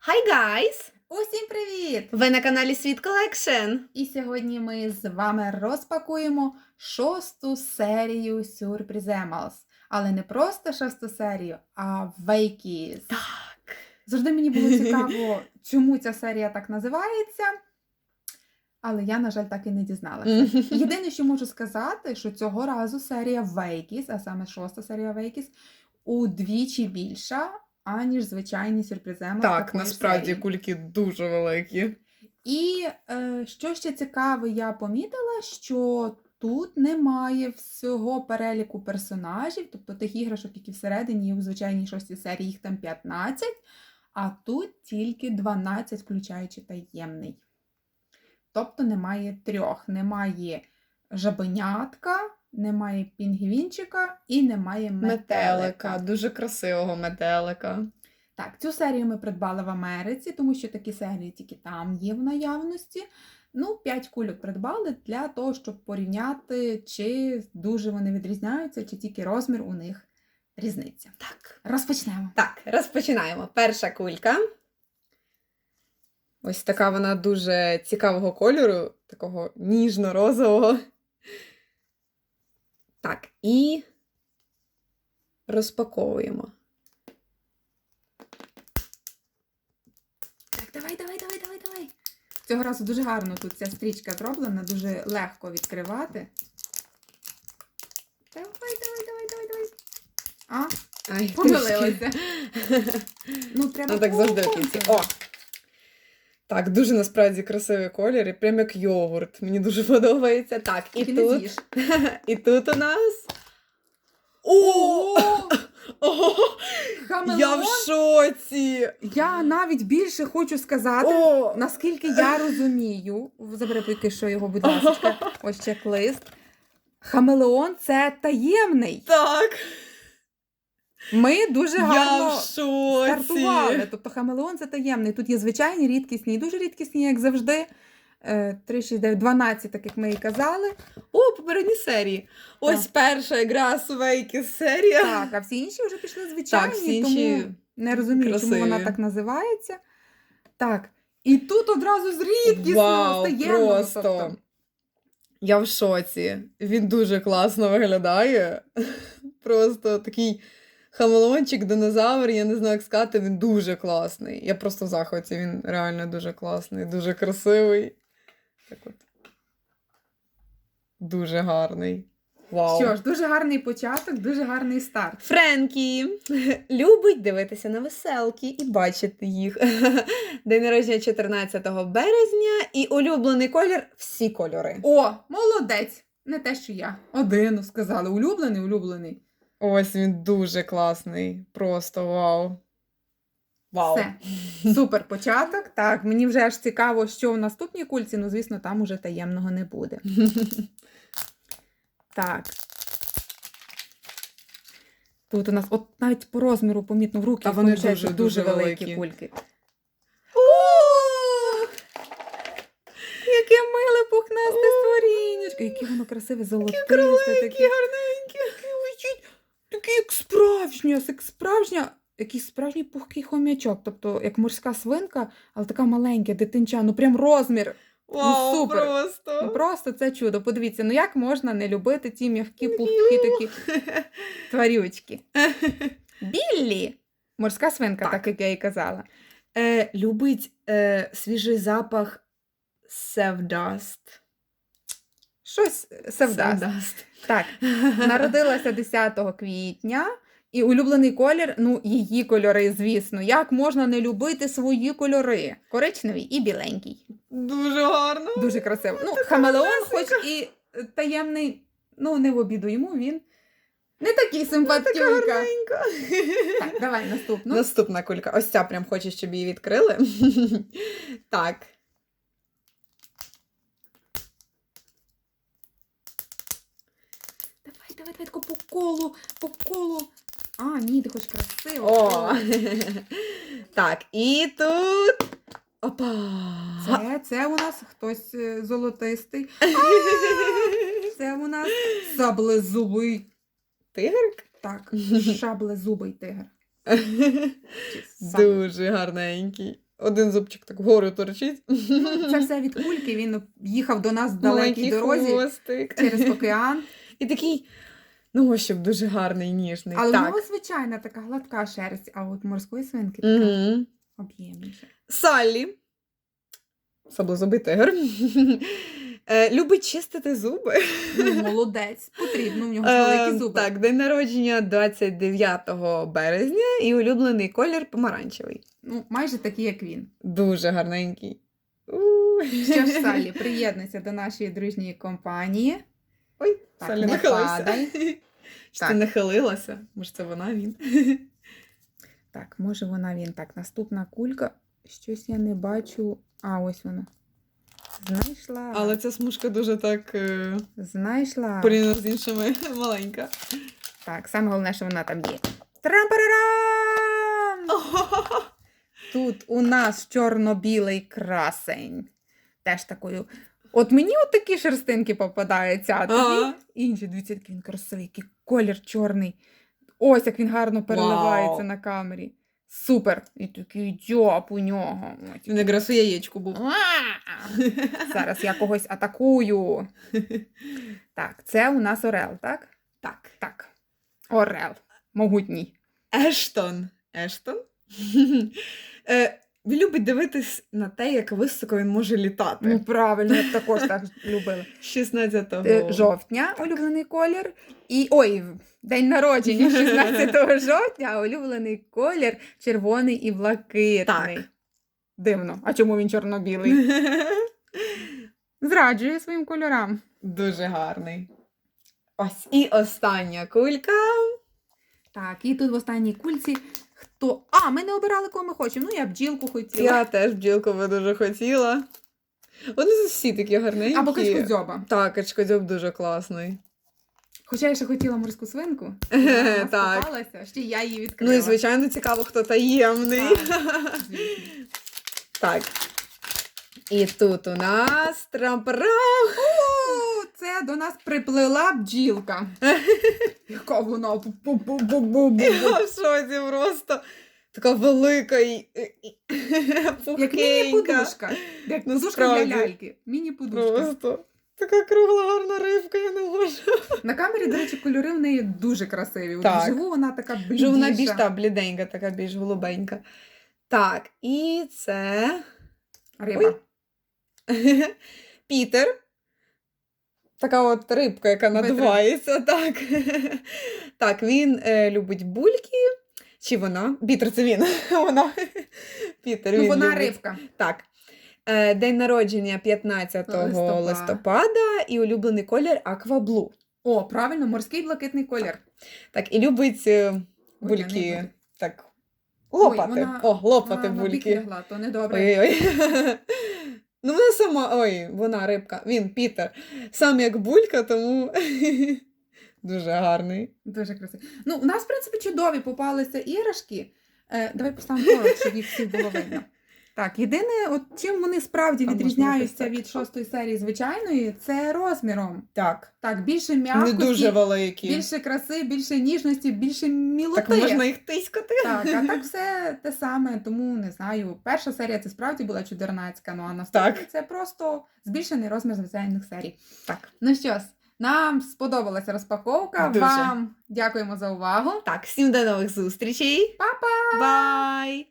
Hi guys! Усім привіт! Ви на каналі Світ Колекшн. І сьогодні ми з вами розпакуємо шосту серію Surprisemos. Але не просто шосту серію, а Вейкіс. Так. Завжди мені було цікаво, чому ця серія так називається. Але я, на жаль, так і не дізналася. Єдине, що можу сказати, що цього разу серія Вейкіс, а саме шоста серія Вейкіс, удвічі більша, аніж звичайні сюрприземи. Так, насправді серії. кульки дуже великі. І е, що ще цікаве, я помітила, що тут немає всього переліку персонажів, тобто тих іграшок, які всередині, і у звичайній шостій серії їх там 15, а тут тільки 12, включаючи таємний. Тобто немає трьох, немає жабенятка, немає пінгвінчика і немає метелика. Метелика, дуже красивого метелика. Так, цю серію ми придбали в Америці, тому що такі серії тільки там є в наявності. Ну, 5 кульок придбали для того, щоб порівняти, чи дуже вони відрізняються, чи тільки розмір у них різниця. Так. Розпочнемо. Так, розпочинаємо. Перша кулька. Ось така вона дуже цікавого кольору, такого ніжно-розового. Так, і розпаковуємо. Так, давай, давай, давай, давай, давай. Цього разу дуже гарно тут ця стрічка зроблена, дуже легко відкривати. Давай, давай, давай, давай, давай. А, Ай, помилилася. Ну, треба. Ну так завжди в кінці. О! Так, дуже насправді красивий колір, і прям як йогурт. Мені дуже подобається. Так, і не тут. І тут у нас. О! О! Хамелеон? Я в шоці! Я навіть більше хочу сказати, О! наскільки я розумію, забери поки що його, будь ласка, ось чек-лист. Хамелеон це таємний. Так! Ми дуже Я гарно в шоці! стартували. Тобто хамелеон це таємний. Тут є звичайні, рідкісні, і дуже рідкісні, як завжди. Е, 3, 6, 9, 12, так як ми і казали. О, попередні серії. Ось перша гра Свейки серія. Так, а всі інші вже пішли звичайні, Так, всі інші тому не розумію, чому вона так називається. Так. І тут одразу з рідкісного Вау, просто. тобто. Я в шоці. Він дуже класно виглядає. Просто такий хамелеончик, динозавр, я не знаю, як сказати, він дуже класний. Я просто в захваті, він реально дуже класний, дуже красивий. Так от. Дуже гарний. Вау. Що ж, дуже гарний початок, дуже гарний старт. Френкі любить дивитися на веселки і бачити їх. День народження 14 березня і улюблений колір всі кольори. О, молодець! Не те, що я. Один сказали. Улюблений, улюблений. Ось він дуже класний. Просто вау. Вау. Все. Супер початок. Так, мені вже аж цікаво, що в наступній кульці. Ну, звісно, там уже таємного не буде. Так. Тут у нас, от навіть по розміру помітно в руки Та вони виходить, дуже- дуже великі кульки. Яке миле пухнасте створіннячко. Яке воно красиве, золотисте. Такі таке. гарненькі. Такий як справжня, як справжня, якийсь справжній пухкий хомячок. Тобто, як морська свинка, але така маленька, дитинча, ну прям розмір. Вау, супер. Ну, просто. просто це чудо. Подивіться, ну як можна не любити ті м'які пухкі такі тварючки. Біллі, морська свинка, так, Так. як я і казала. Е, любить е, свіжий запах Sevdust. Щось севдаст. Sevdust. Так, народилася 10 квітня. І улюблений колір, ну, її кольори, звісно. Як можна не любити свої кольори? Коричневий і біленький. Дуже гарно. Дуже красиво. Ну, хамелеон, хоч і е, таємний, ну, не в обіду йому, він не такий гарненька. Так, давай наступну. Наступна кулька. Ось ця прям хоче, щоб її відкрили. так. Давай, давай, по колу, по колу. А, ні, ти хочеш красиво. О! так, і тут. Опа! Це, це у нас хтось е, золотистий. Це у нас саблезубий. Тигрик? Так, шаблезубий тигр. Дуже гарненький. один зубчик так вгору торчить. Ну, це все від кульки. Він їхав до нас в далекій Маленький дорозі хвостик. через океан. І такий, ну, щоб дуже гарний, ніжний. Але в нього звичайна така гладка шерсть, а от морської свинки така Угу. об'ємніша. Саллі. Саблезубий тигр. Е, Любить чистити зуби. Ну, молодець, потрібно, в нього великі Е, зуби. Так, день народження 29 березня і улюблений колір помаранчевий. Ну, майже такі, як він. Дуже гарненький. Що ж, Салі, приєднуйся до нашої дружньої компанії. Ой, Так, Саллі не падай. Так. ти нахилилася? Може, це вона він? Так, може вона він. Так, наступна кулька. Щось я не бачу. А, ось вона. Знайшла. Але ця смужка дуже так е, Знайшла. порівняно з іншими маленька. Так, саме головне, що вона там є. Трам-парарам! Тут у нас чорно-білий красень. Теж такою. От мені от такі шерстинки попадаються, а тобі Ага. інші. Дивіться, який він красивий, який колір чорний. Ось як він гарно переливається Вау. на камері. Супер! І такий джоп у нього. Він якраз у яєчку був. Зараз я когось атакую. Так, це у нас Орел, так? Так. Так. Орел. Могутній. Ештон. Ештон. Він любить дивитись на те, як високо він може літати. Ну, правильно, я б також так любила. 16 Е, Жовтня улюблений колір. І ой, день народження 16 жовтня, улюблений колір червоний і блакитний. Так. Дивно. А чому він чорно-білий? Зраджує своїм кольорам. Дуже гарний. Ось і остання кулька. Так, і тут в останній кульці хто. А, ми не обирали, кого ми хочемо. Ну, я бджілку хотіла. Я теж бджілку би дуже хотіла. Вони всі такі гарненькі. Або качкодзьоба. Так, качкодзьоб дуже класний. Хоча я ще хотіла морську свинку. Так. попалася, ще я її відкрила. Ну і звичайно цікаво, хто таємний. Так. Так. І тут у нас трампара. Це до нас приплила бджілка. Яка вона. Я в шоці просто. Така велика і Як міні-подушка. Як подушка для ляльки. Міні-подушка. Просто. Така кругла гарна рибка, я не можу. На камері, до речі, кольори в неї дуже красиві. Так. Вживу вона така блідіша. Вона більш та бліденька, така більш голубенька. Так, і це Риба. Пітер. Така от рибка, яка надувається. Так, так він е, любить бульки. Чи вона? Пітер, це він. вона. Пітер, Ну, він вона любить. рибка. Так. Е, день народження 15 Листопада. листопада і улюблений колір акваблу. О, правильно, морський блакитний колір. Так, і любить е, Ой, бульки. буду. Так. Лопати. вона- О, лопати А, на бік бульки. лягла, то недобре. Ой-ой. Ну, вона сама, ой, вона рибка, він Пітер. Сам як булька, тому дуже гарний. Дуже красивий. Ну, у нас, в принципі, чудові попалися іграшки. Е, давай поставимо щоб їх всіх було видно. Так, єдине, от чим вони справді відрізняються від шостої серії звичайної, це розміром. Так. Так, більше Не дуже великі. більше краси, більше ніжності, більше мілоти. Так можна їх тискати. Так, а так все те саме, тому не знаю. Перша серія це справді була чудернацька, ну а наступна Так. це просто збільшений розмір звичайних серій. Так. Ну що ж, нам сподобалася розпаковка. Дуже. Вам дякуємо за увагу. Так, всім до нових зустрічей. Па-па! Бай!